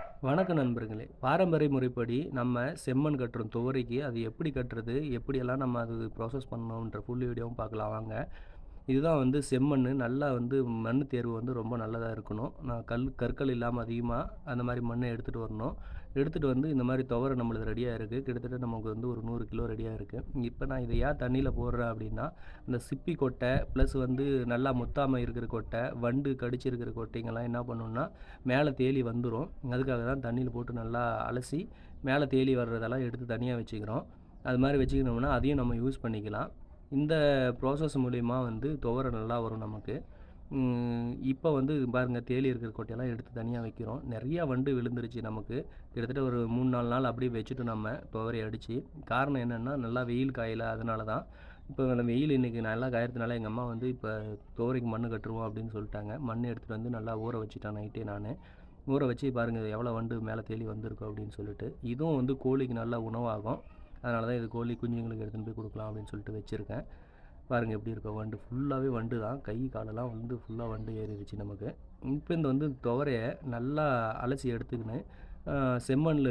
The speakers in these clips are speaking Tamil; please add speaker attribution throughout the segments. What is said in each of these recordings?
Speaker 1: வணக்கம் நண்பர்களே. பாரம்பரிய முறைப்படி நம்ம செம்மண் கட்டுறோம். துவரைக்கு அது எப்படி கட்டுறது? எப்படியெல்லாம் நம்ம அது ப்ராசஸ் பண்ணணுன்ற ஃபுல் வீடியோவும் பார்க்கலாம். வாங்க. இதுதான் வந்து செம்மண் நல்லா வந்து மண் தேர்வு வந்து ரொம்ப நல்லதாக இருக்கணும். நான் கல் கற்கள் இல்லாமல் அதிகமாக அந்த மாதிரி மண்ணை எடுத்துகிட்டு வரணும். எடுத்துகிட்டு வந்து இந்த மாதிரி துவரை நம்மளுக்கு ரெடியாக இருக்குது கிட்டத்தட்ட நமக்கு வந்து ஒரு நூறு கிலோ ரெடியாக இருக்குது இப்போ நான் இதை ஏன் தண்ணியில் போடுறேன் அப்படின்னா இந்த சிப்பி கொட்டை ப்ளஸ் வந்து நல்லா முத்தாமல் இருக்கிற கொட்டை வண்டு கடிச்சிருக்கிற கொட்டைங்கெல்லாம் என்ன பண்ணணும்னா மேலே தேலி வந்துடும் அதுக்காக தான் தண்ணியில் போட்டு நல்லா அலசி மேலே தேலி வர்றதெல்லாம் எடுத்து தனியாக வச்சுக்கிறோம். அது மாதிரி வச்சுக்கணும்னா அதையும் நம்ம யூஸ் பண்ணிக்கலாம். இந்த ப்ராசஸ் மூலிமா வந்து துவரை நல்லா வரும் நமக்கு. இப்போ வந்து பாருங்கள் தேலி இருக்கிற கொட்டையெல்லாம் எடுத்து தனியாக வைக்கிறோம். நிறையா வண்டு விழுந்துருச்சு நமக்கு. கிட்டத்தட்ட ஒரு மூணு நாலு நாள் அப்படியே வச்சுட்டு நம்ம துவரை அடித்து காரணம் என்னென்னா நல்லா வெயில் காயல அதனால தான் இப்போ வெயில் இன்றைக்கி நல்லா காயறதுனால எங்கள் அம்மா வந்து இப்போ துவரைக்கு மண் கட்டுருவோம் அப்படின்னு சொல்லிட்டாங்க. மண் எடுத்துகிட்டு வந்து நல்லா ஊற வச்சுட்டேன் நைட்டே நான். ஊற வச்சு பாருங்கள் எவ்வளோ வண்டு மேலே தேலி வந்திருக்கும் அப்படின்னு சொல்லிட்டு. இதுவும் வந்து கோழிக்கு நல்லா உணவாகும். அதனால தான் இது கோழி குஞ்சுங்களுக்கு எடுத்துகிட்டு போய் கொடுக்கலாம் அப்படின்னு சொல்லிட்டு வச்சுருக்கேன். பாருங்கள் எப்படி இருக்கோ வண்டு ஃபுல்லாகவே வண்டு தான். கை காலெல்லாம் வந்து ஃபுல்லாக வண்டு ஏறிடுச்சு நமக்கு. இப்போ இந்த வந்து துவரையை நல்லா அலசி எடுத்துக்கின்னு செம்மண்ணில்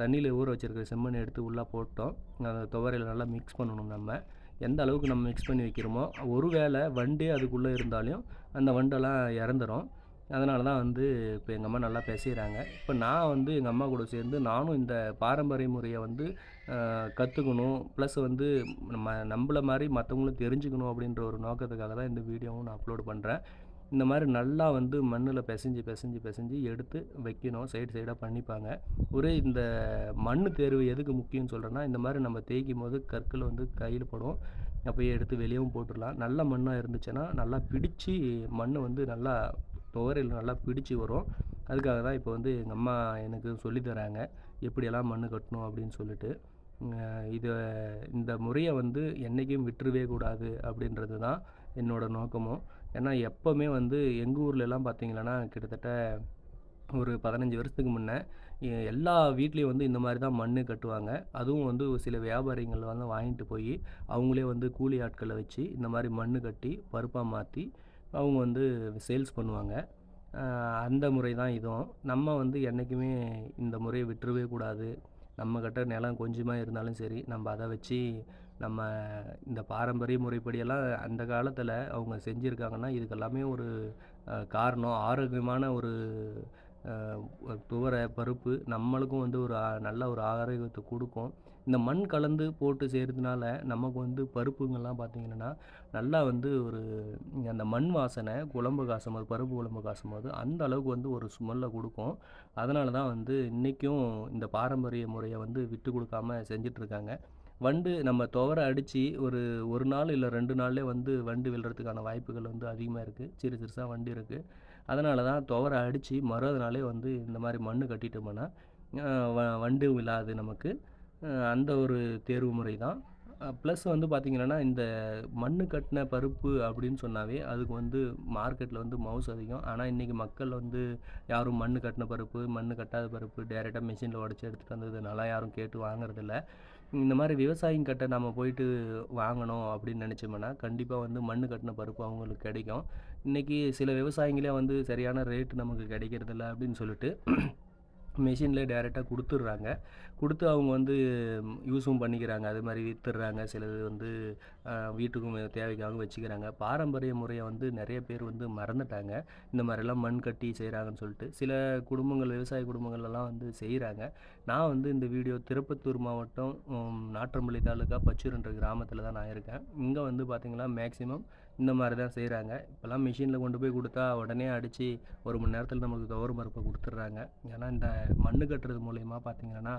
Speaker 1: தண்ணியில் ஊற வச்சுருக்க செம்மண் எடுத்து உள்ளே போட்டோம். அந்த துவரையில் நல்லா மிக்ஸ் பண்ணணும் நம்ம. எந்த அளவுக்கு நம்ம மிக்ஸ் பண்ணி வைக்கிறோமோ ஒரு வேளை வண்டே அதுக்குள்ளே இருந்தாலும் அந்த வண்டெல்லாம் இறந்துடும் அதனால தான் வந்து இப்போ எங்கள் அம்மா நல்லா பேசுகிறாங்க இப்போ நான் வந்து எங்கள் அம்மா கூட சேர்ந்து நானும் இந்த பாரம்பரிய முறையை வந்து கற்றுக்கணும் ப்ளஸ் வந்து நம்ம நம்மள மாதிரி மற்றவங்களும் தெரிஞ்சுக்கணும் அப்படின்ற ஒரு நோக்கத்துக்காக தான் இந்த வீடியோவும் நான் அப்லோட் பண்ணுறேன் இந்த மாதிரி நல்லா வந்து மண்ணில் பிசைஞ்சு பிசைஞ்சு பிசைஞ்சு எடுத்து வைக்கணும். சைடு சைடாக பண்ணிப்பாங்க. ஒரே இந்த மண் தேர்வு எதுக்கு முக்கியம்னு சொல்கிறேன்னா இந்த மாதிரி நம்ம தேய்க்கும் போது கற்கள் வந்து கையில் படும். அப்போயே எடுத்து வெளியவும் போட்டுடலாம். நல்ல மண்ணாக இருந்துச்சுன்னா நல்லா பிடிச்சி மண் வந்து நல்லா துவரையில் நல்லா பிடிச்சி வரும். அதுக்காக தான் இப்போ வந்து எங்கள் அம்மா எனக்கு சொல்லி தராங்க. எப்படியெல்லாம் மண் கட்டணும் அப்படின்னு சொல்லிட்டு. இதை இந்த முறையை வந்து என்றைக்கும் விட்டுருவே கூடாது அப்படின்றது தான் என்னோடய நோக்கமும். ஏன்னா எப்போவுமே வந்து எங்கள் ஊர்லெலாம் பார்த்திங்கன்னா கிட்டத்தட்ட ஒரு பதினஞ்சு வருஷத்துக்கு முன்னே எல்லா வீட்லேயும் வந்து இந்த மாதிரி தான் மண் கட்டுவாங்க. அதுவும் வந்து சில வியாபாரிகள் வந்து வாங்கிட்டு போய் அவங்களே வந்து கூலி ஆட்களை வச்சு இந்த மாதிரி மண் கட்டி பருப்பாக மாற்றி அவங்க வந்து சேல்ஸ் பண்ணுவாங்க. அந்த முறை தான் இதுவும். நம்ம வந்து என்றைக்குமே இந்த முறையை விட்டுறவே கூடாது. நம்மக்கிட்ட நிலம் கொஞ்சமாக இருந்தாலும் சரி நம்ம அதை வச்சு நம்ம இந்த பாரம்பரிய முறைப்படியெல்லாம் அந்த காலத்தில் அவங்க செஞ்சுருக்காங்கன்னா இதுக்கெல்லாமே ஒரு காரணம். ஆரோக்கியமான ஒரு துவரை பருப்பு நம்மளுக்கும் வந்து ஒரு நல்ல ஒரு ஆரோக்கியத்தை கொடுக்கும். இந்த மண் கலந்து போட்டு செய்கிறதுனால நமக்கு வந்து பருப்புங்கள்லாம் பார்த்திங்கன்னா நல்லா வந்து ஒரு அந்த மண் வாசனை குழம்பு காசும் போது பருப்பு குழம்பு காசும் போது அந்த அளவுக்கு வந்து ஒரு ஸ்மெல்லை கொடுக்கும். அதனால தான் வந்து இன்றைக்கும் இந்த பாரம்பரிய முறையை வந்து விட்டு கொடுக்காம செஞ்சிட்ருக்காங்க வண்டு நம்ம துவரை அடித்து ஒரு ஒரு நாள் இல்லை ரெண்டு நாள்லேயே வந்து வண்டு விழுறதுக்கான வாய்ப்புகள் வந்து அதிகமாக இருக்குது சிறு சிறுசாக வண்டு இருக்குது அதனால தான் துவரை அடித்து மறுநாள் நாளே வந்து இந்த மாதிரி மண் கட்டிட்டோம்னா வ வண்டு விழாது நமக்கு. அந்த ஒரு தேர்வு முறை தான். ப்ளஸ் வந்து பார்த்திங்கன்னா இந்த மண்ணு கட்டின பருப்பு அப்படின்னு சொன்னாவே அதுக்கு வந்து மார்க்கெட்டில் வந்து மவுஸ் அதிகம். ஆனால் இன்றைக்கி மக்கள் வந்து யாரும் மண் கட்டின பருப்பு மண் கட்டாத பருப்பு டேரெக்டாக மிஷினில் உடச்சி எடுத்துகிட்டு வந்ததுனால யாரும் கேட்டு வாங்குறதில்ல. இந்த மாதிரி விவசாயிங்கிட்ட நம்ம போயிட்டு வாங்கணும் அப்படின்னு நினச்சோம்னா கண்டிப்பாக வந்து மண் கட்டின பருப்பு அவங்களுக்கு கிடைக்கும். இன்றைக்கி சில விவசாயிங்களே வந்து சரியான ரேட்டு நமக்கு கிடைக்கிறதில்ல அப்படின்னு சொல்லிட்டு மிஷின்லேயே டேரெக்டாக கொடுத்துட்றாங்க. கொடுத்து அவங்க வந்து யூஸும் பண்ணிக்கிறாங்க. அது மாதிரி விற்றுறாங்க சிலது வந்து வீட்டுக்கும் தேவைக்காக வச்சுக்கிறாங்க. பாரம்பரிய முறையை வந்து நிறைய பேர் வந்து மறந்துட்டாங்க. இந்த மாதிரிலாம் மண் கட்டி செய்கிறாங்கன்னு சொல்லிட்டு சில குடும்பங்கள் விவசாய குடும்பங்கள்லாம் வந்து செய்கிறாங்க நான் வந்து இந்த வீடியோ திருப்பத்தூர் மாவட்டம் நாற்றம்பள்ளி தாலுக்கா பச்சூர்ன்ற கிராமத்தில் தான் நான் இருக்கேன். இங்கே வந்து பார்த்திங்கன்னா மேக்ஸிமம் இந்த மாதிரி தான் செய்கிறாங்க இப்போல்லாம் மிஷினில் கொண்டு போய் கொடுத்தா உடனே அடித்து ஒரு மணி நேரத்தில் நமக்கு கவர் மறுப்பை கொடுத்துட்றாங்க. ஏன்னா இந்த மண் கட்டுறது மூலயமா பார்த்திங்கன்னா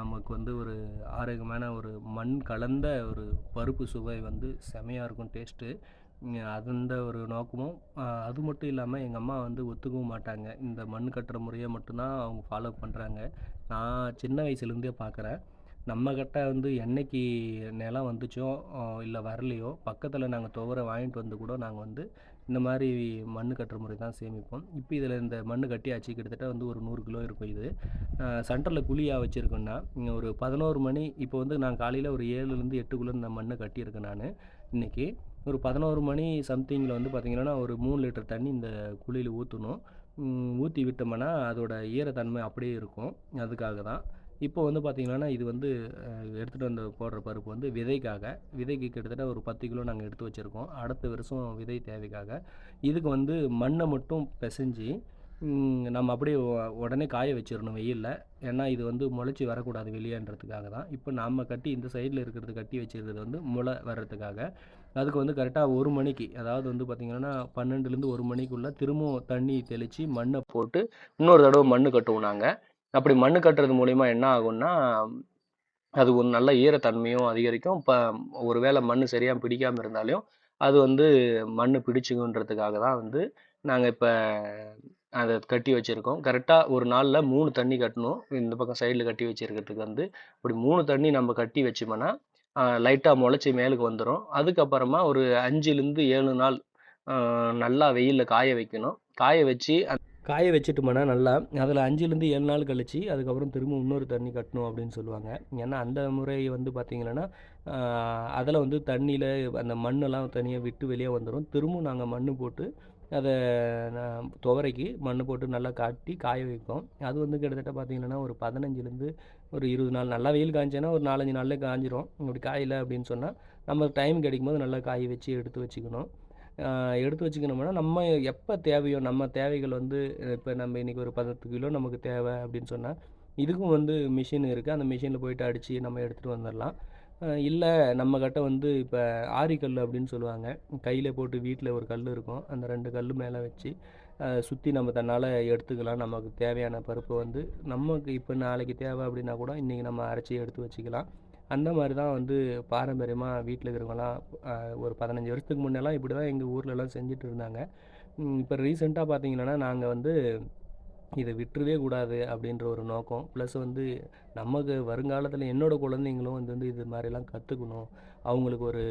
Speaker 1: நமக்கு வந்து ஒரு ஆரோக்கியமான ஒரு மண் கலந்த ஒரு பருப்பு சுவை வந்து செமையாக இருக்கும் டேஸ்ட்டு அந்த ஒரு நோக்கமும் அது மட்டும் இல்லாமல் எங்கள் அம்மா வந்து ஒத்துக்கவும் மாட்டாங்க. இந்த மண் கட்டுற முறையை மட்டும்தான் அவங்க ஃபாலோ பண்ணுறாங்க நான் சின்ன வயசுலேருந்தே பார்க்குறேன் நம்மக்கிட்ட வந்து என்னைக்கு நிலம் வந்துச்சோ இல்லை வரலையோ பக்கத்தில் நாங்கள் துவரை வாங்கிட்டு வந்து கூட நாங்கள் வந்து இந்த மாதிரி மண் கட்டுற முறை தான் சேமிப்போம். இப்போ இதில் இந்த மண் கட்டியாச்சு கிட்டத்தட்ட வந்து ஒரு நூறு கிலோ இருக்கும் இது. சென்டரில் குழியாக வச்சுருக்கோன்னா ஒரு பதினோரு மணி இப்போ வந்து நான் காலையில் ஒரு ஏழுலேருந்து எட்டுக்குள்ளே இந்த மண்ணை கட்டியிருக்கேன் நான் இன்றைக்கி ஒரு பதினோரு மணி சம்திங்கில் வந்து பார்த்திங்கன்னா ஒரு மூணு லிட்டர் தண்ணி இந்த குழியில் ஊற்றணும் ஊற்றி விட்டோம்னா அதோட ஈரத்தன்மை அப்படியே இருக்கும். அதுக்காக தான். இப்போ வந்து பார்த்திங்கன்னா இது வந்து எடுத்துகிட்டு வந்து போடுற பருப்பு வந்து விதைக்காக விதைக்கு கிட்டத்தட்ட ஒரு பத்து கிலோ நாங்கள் எடுத்து வச்சுருக்கோம். அடுத்த வருஷம் விதை தேவைக்காக. இதுக்கு வந்து மண்ணை மட்டும் பிசைஞ்சு நம்ம அப்படியே உடனே காய வச்சிடணும் வெயிலில். ஏன்னா இது வந்து முளைச்சி வரக்கூடாது வெளியேன்றதுக்காக தான். இப்போ நாம் கட்டி இந்த சைடில் இருக்கிறது கட்டி வச்சிருக்கிறது வந்து முளை வர்றதுக்காக. அதுக்கு வந்து கரெக்டாக ஒரு மணிக்கு அதாவது வந்து பார்த்திங்கன்னா பன்னெண்டுலேருந்து ஒரு மணிக்குள்ளே திரும்பவும் தண்ணி தெளித்து மண்ணை போட்டு இன்னொரு தடவை மண் கட்டுவோம் நாங்கள் அப்படி மண்ணு கட்டுறது மூலிமா என்ன ஆகும்னா அது ஒரு நல்ல ஈரத்தன்மையும் அதிகரிக்கும். இப்போ ஒருவேளை மண் சரியாக பிடிக்காமல் இருந்தாலும் அது வந்து மண் பிடிச்சுக்குன்றதுக்காக தான் வந்து நாங்கள் இப்போ அதை கட்டி வச்சுருக்கோம். கரெக்டாக ஒரு நாளில் மூணு தண்ணி கட்டணும். இந்த பக்கம் சைடில் கட்டி வச்சுருக்கிறதுக்கு வந்து இப்படி மூணு தண்ணி நம்ம கட்டி வச்சோம்னா லைட்டாக முளைச்சி மேலுக்கு வந்துடும் அதுக்கப்புறமா ஒரு அஞ்சுலேருந்து ஏழு நாள் நல்லா வெயிலில் காய வைக்கணும். காய வச்சு காய வச்சுட்டோம்னா நல்லா அதில் அஞ்சுலேருந்து ஏழு நாள் கழித்து அதுக்கப்புறம் திரும்ப இன்னொரு தண்ணி கட்டணும் அப்படின்னு சொல்லுவாங்க. ஏன்னா அந்த முறை வந்து பார்த்திங்கன்னா அதில் வந்து தண்ணியில் அந்த மண்ணெல்லாம் தனியாக விட்டு வெளியே வந்துடும் திரும்ப நாங்கள் மண் போட்டு அதை நான் துவரைக்கு மண் போட்டு நல்லா காட்டி காய வைப்போம். அது வந்து கிட்டத்தட்ட பார்த்திங்கன்னா ஒரு பதினஞ்சுலேருந்து ஒரு இருபது நாள். நல்லா வெயில் காய்ச்சேன்னா ஒரு நாலஞ்சு நாளில் காஞ்சிரும். இப்படி காயில் அப்படின்னு சொன்னால் நம்ம டைம் கிடைக்கும் போது நல்லா காய வச்சு எடுத்து வச்சுக்கணும். எடுத்து வச்சுக்கணும்னா நம்ம எப்போ தேவையோ நம்ம தேவைகள் வந்து இப்போ நம்ம இன்றைக்கி ஒரு பத்து கிலோ நமக்கு தேவை அப்படின்னு சொன்னால் இதுக்கும் வந்து மிஷின் இருக்குது அந்த மிஷினில் போயிட்டு அடித்து நம்ம எடுத்துகிட்டு வந்துடலாம் இல்லை நம்ம கிட்ட வந்து இப்போ ஆரிக்கல் அப்படின்னு சொல்லுவாங்க. கையில் போட்டு வீட்டில் ஒரு கல் இருக்கும். அந்த ரெண்டு கல் மேலே வச்சு சுற்றி நம்ம தன்னால் எடுத்துக்கலாம். நமக்கு தேவையான பருப்பு வந்து நமக்கு இப்போ நாளைக்கு தேவை அப்படின்னா கூட இன்றைக்கி நம்ம அரைச்சி எடுத்து வச்சுக்கலாம். அந்த மாதிரி தான் வந்து பாரம்பரியமாக வீட்டில் இருக்கிறவங்களாம் ஒரு பதினஞ்சு வருஷத்துக்கு முன்னெல்லாம் இப்படி தான் எங்கள் ஊர்லலாம் செஞ்சுட்டு இருந்தாங்க. இப்போ ரீசெண்டாக பார்த்தீங்கன்னா நாங்கள் வந்து இதை விட்டுறவே கூடாது அப்படின்ற ஒரு நோக்கம். ப்ளஸ் வந்து நமக்கு வருங்காலத்தில் என்னோட குழந்தைங்களும் வந்து வந்து இது மாதிரிலாம் கற்றுக்கணும் அவங்களுக்கு ஒரு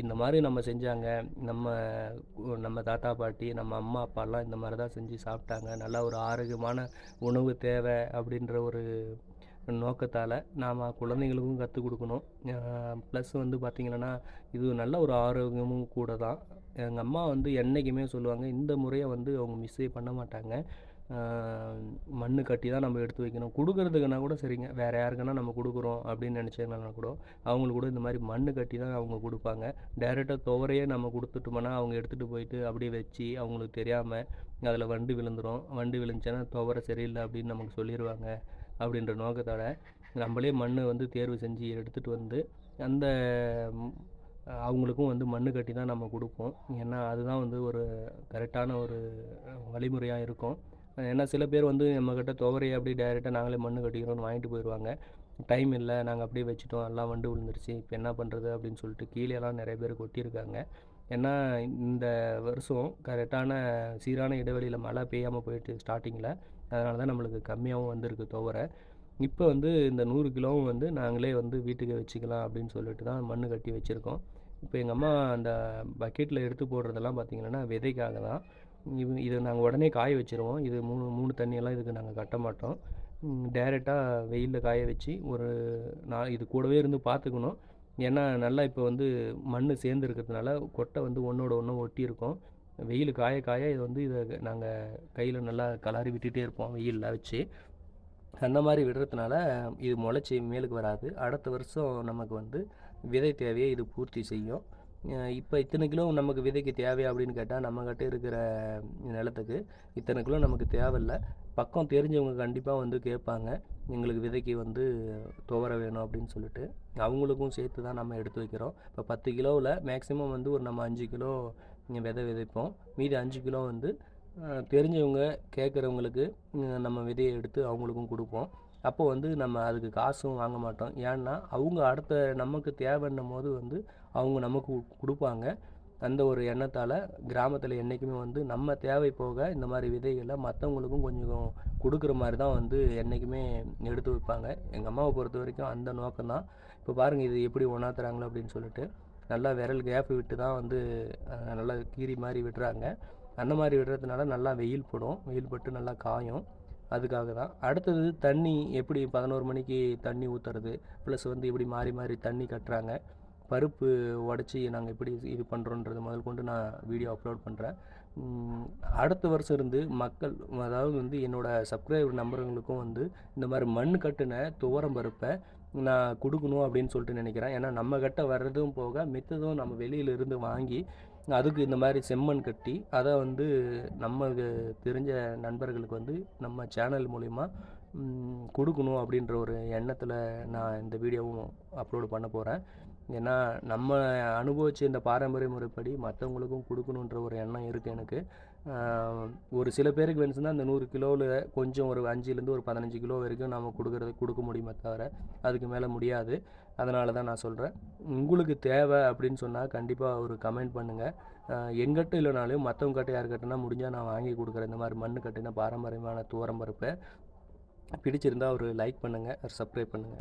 Speaker 1: இந்த மாதிரி நம்ம செஞ்சாங்க. நம்ம நம்ம தாத்தா பாட்டி நம்ம அம்மா அப்பாலாம் இந்த மாதிரி தான் செஞ்சு சாப்பிட்டாங்க. நல்லா ஒரு ஆரோக்கியமான உணவு தேவை அப்படின்ற ஒரு நோக்கத்தால் நாம் குழந்தைங்களுக்கும் கற்றுக் கொடுக்கணும். ப்ளஸ் வந்து பார்த்திங்கன்னா இது நல்ல ஒரு ஆரோக்கியமும் கூட தான் எங்கள் அம்மா வந்து என்றைக்குமே சொல்லுவாங்க இந்த முறையை வந்து அவங்க மிஸ்ஸே பண்ண மாட்டாங்க. மண் கட்டி தான் நம்ம எடுத்து வைக்கணும். கொடுக்கறதுக்குன்னா கூட சரிங்க வேறு யாருக்குன்னா நம்ம கொடுக்குறோம் அப்படின்னு நினச்சாங்கன்னா கூட அவங்களுக்கு கூட இந்த மாதிரி மண் கட்டி தான் அவங்க கொடுப்பாங்க. டைரெக்டாக துவரையே நம்ம கொடுத்துட்டோம்னா அவங்க எடுத்துகிட்டு போயிட்டு அப்படியே வச்சு அவங்களுக்கு தெரியாமல் அதில் வண்டு விழுந்துரும். வண்டு விழுந்துச்சுன்னா துவரை சரியில்லை அப்படின்னு நமக்கு சொல்லிடுவாங்க அப்படின்ற நோக்கத்தோட நம்மளே மண்ணை வந்து தேர்வு செஞ்சு எடுத்துகிட்டு வந்து அந்த அவங்களுக்கும் வந்து மண்ணு கட்டி தான் நம்ம கொடுப்போம். ஏன்னா அதுதான் வந்து ஒரு கரெக்டான ஒரு வழிமுறையாக இருக்கும். ஏன்னா சில பேர் வந்து நம்மக்கிட்ட துவரையை அப்படி டைரெக்டாக நாங்களே மண்ணு கட்டிக்கிறோம்னு வாங்கிட்டு போயிடுவாங்க டைம் இல்லை நாங்கள் அப்படியே வச்சுட்டோம் எல்லாம் வண்டு விழுந்துருச்சு இப்போ என்ன பண்ணுறது அப்படின்னு சொல்லிட்டு கீழேலாம் நிறைய பேர் கொட்டியிருக்காங்க. ஏன்னா இந்த வருஷம் கரெக்டான சீரான இடைவெளியில் மழை பெய்யாமல் போயிட்டு ஸ்டார்டிங்கில் அதனால தான் நம்மளுக்கு கம்மியாகவும் வந்திருக்கு துவரை. இப்போ வந்து இந்த நூறு கிலோவும் வந்து நாங்களே வந்து வீட்டுக்கு வச்சுக்கலாம் அப்படின்னு சொல்லிட்டு தான் மண் கட்டி வச்சுருக்கோம். இப்போ எங்கள் அம்மா அந்த பக்கெட்டில் எடுத்து போடுறதெல்லாம் பார்த்திங்கன்னா விதைக்காக தான். இது இதை நாங்கள் உடனே காய வச்சுருவோம். இது மூணு மூணு தண்ணியெல்லாம் இதுக்கு நாங்கள் கட்ட மாட்டோம். டைரெக்டாக வெயிலில் காய வச்சு ஒரு நான் இது கூடவே இருந்து பார்த்துக்கணும் ஏன்னா நல்லா இப்போ வந்து மண் சேர்ந்து இருக்கிறதுனால கொட்டை வந்து ஒன்றோட ஒன்று ஒட்டி இருக்கும் வெயில் காய காய இது வந்து இதை நாங்கள் கையில் நல்லா கலாரி விட்டுட்டே இருப்போம் வெயிலில் வச்சு. அந்த மாதிரி விடுறதுனால இது முளைச்சி மேலுக்கு வராது. அடுத்த வருஷம் நமக்கு வந்து விதை தேவையை இது பூர்த்தி செய்யும். இப்போ இத்தனை கிலோ நமக்கு விதைக்கு தேவை அப்படின்னு கேட்டால் நம்மக்கிட்ட இருக்கிற நிலத்துக்கு இத்தனை கிலோ நமக்கு தேவையில்ல. பக்கம் தெரிஞ்சவங்க கண்டிப்பாக வந்து கேட்பாங்க எங்களுக்கு விதைக்கு வந்து துவர வேணும் அப்படின்னு சொல்லிட்டு. அவங்களுக்கும் சேர்த்து தான் நம்ம எடுத்து வைக்கிறோம். இப்போ பத்து கிலோவில் மேக்ஸிமம் வந்து ஒரு நம்ம அஞ்சு கிலோ விதை விதைப்போம். மீதி அஞ்சு கிலோ வந்து தெரிஞ்சவங்க கேட்குறவங்களுக்கு நம்ம விதையை எடுத்து அவங்களுக்கும் கொடுப்போம். அப்போ வந்து நம்ம அதுக்கு காசும் வாங்க மாட்டோம். ஏன்னா அவங்க அடுத்த நமக்கு தேவைன்னும் போது வந்து அவங்க நமக்கு கொடுப்பாங்க. அந்த ஒரு எண்ணத்தால் கிராமத்தில் என்றைக்குமே வந்து நம்ம தேவை போக இந்த மாதிரி விதைகளை மற்றவங்களுக்கும் கொஞ்சம் கொடுக்குற மாதிரி தான் வந்து என்றைக்குமே எடுத்து வைப்பாங்க. எங்கள் அம்மாவை பொறுத்த வரைக்கும் அந்த நோக்கம்தான். இப்போ பாருங்கள் இது எப்படி ஒன்றாத்துறாங்களோ அப்படின்னு சொல்லிட்டு. நல்லா விரல் கேப் விட்டு தான் வந்து நல்லா கீரி மாதிரி விடுறாங்க. அந்த மாதிரி விடுறதுனால நல்லா வெயில் படும். வெயில் பட்டு நல்லா காயும். அதுக்காக தான். அடுத்தது தண்ணி எப்படி பதினோரு மணிக்கு தண்ணி ஊற்றுறது ப்ளஸ் வந்து இப்படி மாறி மாறி தண்ணி கட்டுறாங்க. பருப்பு உடச்சி நாங்கள் எப்படி இது பண்ணுறோன்றது முதல் கொண்டு நான் வீடியோ அப்லோட் பண்ணுறேன் அடுத்த வருஷம் இருந்து மக்கள் அதாவது வந்து என்னோட சப்ஸ்கிரைபர் நம்பருங்களுக்கும் வந்து இந்த மாதிரி மண் கட்டின துவரம் பருப்பை நான் கொடுக்கணும் அப்படின்னு சொல்லிட்டு நினைக்கிறேன். ஏன்னா நம்ம கிட்ட வர்றதும் போக மித்ததும் நம்ம வெளியில இருந்து வாங்கி அதுக்கு இந்த மாதிரி செம்மண் கட்டி அதை வந்து நம்ம தெரிஞ்ச நண்பர்களுக்கு வந்து நம்ம சேனல் மூலிமா கொடுக்கணும் அப்படின்ற ஒரு எண்ணத்தில் நான் இந்த வீடியோவும் அப்லோடு பண்ண போகிறேன் ஏன்னா நம்ம அனுபவித்து இந்த பாரம்பரிய முறைப்படி மற்றவங்களுக்கும் கொடுக்கணுன்ற ஒரு எண்ணம் இருக்குது எனக்கு. ஒரு சில பேருக்கு வேணுச்சுன்னா அந்த நூறு கிலோவில் கொஞ்சம் ஒரு அஞ்சுலேருந்து ஒரு பதினஞ்சு கிலோ வரைக்கும் நம்ம கொடுக்குறது கொடுக்க முடியுமே தவிர அதுக்கு மேலே முடியாது. அதனால தான் நான் சொல்கிறேன் உங்களுக்கு தேவை அப்படின்னு சொன்னால் கண்டிப்பாக ஒரு கமெண்ட் பண்ணுங்கள் எங்கிட்ட இல்லைனாலும் மற்றவங்க கிட்ட யாருக்கிட்டனா முடிஞ்சால் நான் வாங்கி கொடுக்குறேன். இந்த மாதிரி மண் கட்டின பாரம்பரியமான தூரம் பருப்பை. பிடிச்சிருந்தா ஒரு லைக் பண்ணுங்கள் சப்ஸ்கிரைப் பண்ணுங்கள்